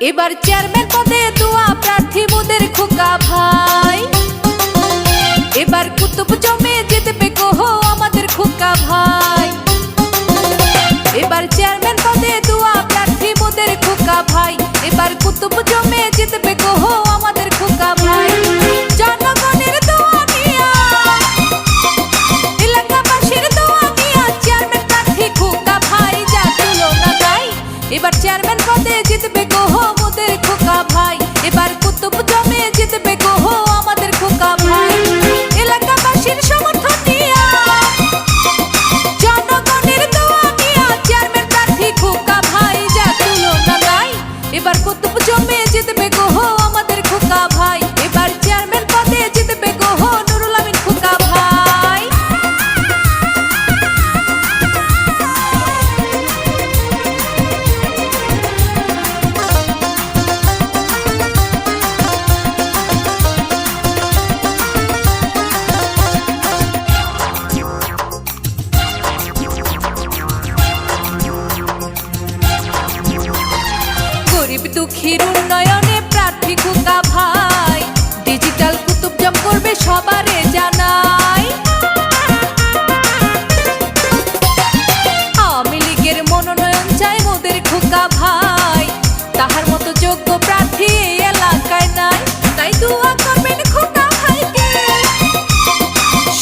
এবার চেয়ারম্যান পদে দোয়া প্রার্থী মোদের খোকা ভাই। এবার কুতুব জমে জিতবে কোহ দুঃখীর উন্নয়নে প্রার্থী খোকা ভাই। ডিজিটাল কুতুব জম করবে সবারে জানাই। আওয়ামী লীগের মনোনয়ন চাই মোদের খোকা ভাই। তাহার মতো যোগ্য প্রার্থী এই এলাকায় নাই। তাই দোয়া করবেন খোকা ভাইকে।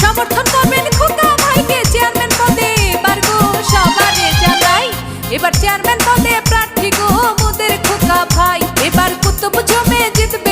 সমর্থন করবেন খোকা ভাইকে। চেয়ারম্যান পদে এবার গো সবারে জানাই। এবার চেয়ারম্যান পদে কুতুব জমে জিতবে